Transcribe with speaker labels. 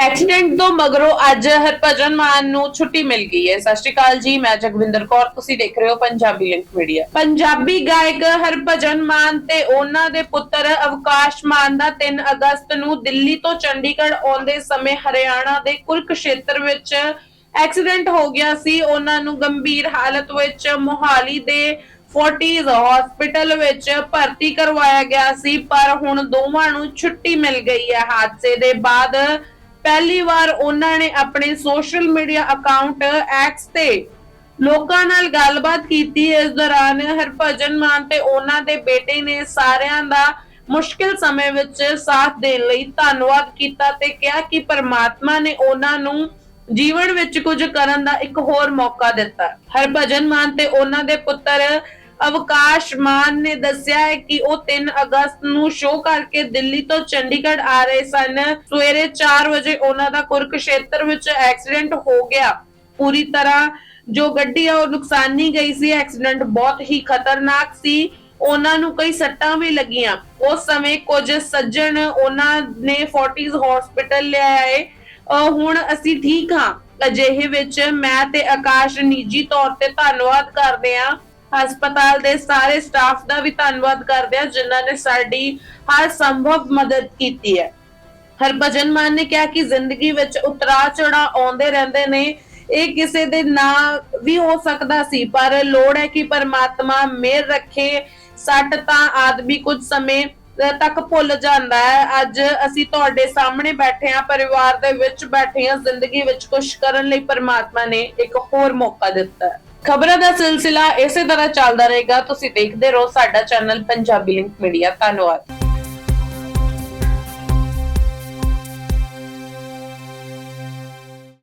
Speaker 1: Accident ਤੋਂ ਮਗਰੋਂ ਅੱਜ ਹਰਭਜਨ ਮਾਨ ਨੂੰ ਛੁੱਟੀ ਮਿਲ ਗਈ ਹੈ। ਸਤਿ ਸ਼੍ਰੀ ਅਕਾਲ ਜੀ, ਮੈਂ ਜਗਵਿੰਦਰ ਕੌਰ। ਤੁਸੀਂ ਦੇਖ ਰਹੇ ਹੋ ਪੰਜਾਬੀ ਲਿੰਕ ਮੀਡੀਆ। ਪੰਜਾਬੀ ਗਾਇਕ ਹਰਭਜਨ ਮਾਨ ਤੇ ਉਹਨਾਂ ਦੇ ਪੁੱਤਰ ਅਵਕਾਸ਼ ਮਾਨ ਦਾ 3 ਅਗਸਤ ਨੂੰ ਦਿੱਲੀ ਤੋਂ ਚੰਡੀਗੜ੍ਹ ਆਉਂਦੇ ਸਮੇਂ ਹਰਿਆਣਾ ਦੇ ਕੁਰਕਸ਼ੇਤਰ ਵਿੱਚ ਐਕਸੀਡੈਂਟ ਹੋ ਗਿਆ ਸੀ। ਉਹਨਾਂ ਨੂੰ ਗੰਭੀਰ ਹਾਲਤ ਵਿੱਚ ਮੋਹਾਲੀ ਦੇ ਫੋਰਟੀਜ਼ ਹਸਪੀਟਲ ਵਿੱਚ ਭਰਤੀ ਕਰਵਾਇਆ ਗਿਆ ਸੀ, ਪਰ ਹੁਣ ਦੋਵਾਂ ਨੂੰ ਛੁੱਟੀ ਮਿਲ ਗਈ ਹੈ। ਹਾਦਸੇ ਦੇ ਬਾਅਦ ਪਹਿਲੀ ਵਾਰ ਉਹਨਾਂ ਨੇ ਆਪਣੇ ਸੋਸ਼ਲ ਮੀਡੀਆ ਅਕਾਊਂਟ ਐਕਸ ਤੇ ਲੋਕਾਂ ਨਾਲ ਗੱਲਬਾਤ ਕੀਤੀ। ਇਸ ਦੌਰਾਨ ਹਰਭਜਨ ਮਾਨ ਤੇ ਉਹਨਾਂ ਦੇ ਬੇਟੇ ਨੇ ਸਾਰਿਆਂ ਦਾ ਮੁਸ਼ਕਿਲ ਸਮੇਂ ਵਿੱਚ ਸਾਥ ਦੇਣ ਲਈ ਧੰਨਵਾਦ ਕੀਤਾ ਤੇ ਕਿਹਾ ਕਿ ਪਰਮਾਤਮਾ ਨੇ ਉਹਨਾਂ ਨੂੰ ਜੀਵਨ ਵਿੱਚ ਕੁਝ ਕਰਨ ਦਾ ਇੱਕ ਹੋਰ ਮੌਕਾ ਦਿੱਤਾ। ਹਰਭਜਨ ਮਾਨ ਤੇ ਉਹਨਾਂ ਦੇ ਪੁੱਤਰ ਅਵਕਾਸ਼ ਮਾਨ ਨੇ ਦੱਸਿਆ ਹੈ ਕਿ ਉਹ 3 ਅਗਸਤ ਨੂੰ ਸ਼ੋਅ ਕਰਕੇ ਦਿੱਲੀ ਤੋਂ ਚੰਡੀਗੜ੍ਹ ਆ ਰਹੇ ਸਨ। ਸਵੇਰੇ 4 ਵਜੇ ਉਹਨਾਂ ਦਾ ਕੁਰਕਸ਼ੇਤਰ ਵਿੱਚ ਐਕਸੀਡੈਂਟ ਹੋ ਗਿਆ। ਪੂਰੀ ਤਰ੍ਹਾਂ ਜੋ ਗੱਡੀ ਆ, ਉਹ ਨੁਕਸਾਨੀ ਗਈ ਸੀ। ਐਕਸੀਡੈਂਟ ਬਹੁਤ ਹੀ ਖਤਰਨਾਕ ਸੀ। ਉਹਨਾਂ ਨੂੰ ਕਈ ਸੱਟਾਂ ਵੀ ਲੱਗੀਆਂ। ਉਸ ਸਮੇਂ ਕੁਝ ਸੱਜਣ ਉਹਨਾਂ ਨੇ ਫੋਰਟਿਸ ਹਸਪੀਟਲ ਲਿਆਏ। ਅਹ ਹੁਣ ਅਸੀਂ ਠੀਕ ਹਾਂ। ਅਜਿਹੇ ਵਿੱਚ ਮੈਂ ਤੇ ਆਕਾਸ਼ ਨਿੱਜੀ ਤੌਰ ਤੇ ਧੰਨਵਾਦ ਕਰਦੇ ਹਾਂ। ਹਸਪਤਾਲ ਦੇ ਸਾਰੇ ਸਟਾਫ ਦਾ ਵੀ ਧੰਨਵਾਦ ਕਰਦੇ ਹਾਂ, ਜਿਨ੍ਹਾਂ ਨੇ ਸਾਡੀ ਹਰ ਸੰਭਵ ਮਦਦ ਕੀਤੀ ਹੈ। ਹਰਭਜਨ ਮਾਨ ਨੇ ਕਿਹਾ ਕਿ ਜ਼ਿੰਦਗੀ ਵਿੱਚ ਉਤਰਾ ਚੜਾ ਆਉਂਦੇ ਰਹਿੰਦੇ ਨੇ, ਇਹ ਕਿਸੇ ਦੇ ਨਾ ਵੀ ਹੋ ਸਕਦਾ ਸੀ, ਪਰ ਲੋੜ ਹੈ ਕਿ ਪਰਮਾਤਮਾ ਮਿਹਰ ਰੱਖੇ। ਸੱਟ ਤਾਂ ਆਦਮੀ ਕੁਝ ਸਮੇਂ ਤੱਕ ਭੁੱਲ ਜਾਂਦਾ ਹੈ। ਅੱਜ ਅਸੀਂ ਤੁਹਾਡੇ ਸਾਹਮਣੇ ਬੈਠੇ ਹਾਂ, ਪਰਿਵਾਰ ਦੇ ਵਿੱਚ ਬੈਠੇ ਹਾਂ, ਜ਼ਿੰਦਗੀ ਵਿੱਚ ਕੁਝ ਕਰਨ ਲਈ ਪਰਮਾਤਮਾ ਨੇ ਇੱਕ ਹੋਰ ਮੌਕਾ ਦਿੱਤਾ ਹੈ। ਖਬਰਾਂ ਦਾ ਸਿਲਸਿਲਾ ਇਸੇ ਤਰ੍ਹਾਂ ਚੱਲਦਾ ਰਹੇਗਾ। ਤੁਸੀਂ ਦੇਖਦੇ ਰਹੋ ਸਾਡਾ ਚੈਨਲ ਪੰਜਾਬੀ ਲਿੰਕ ਮੀਡੀਆ। ਧੰਨਵਾਦ।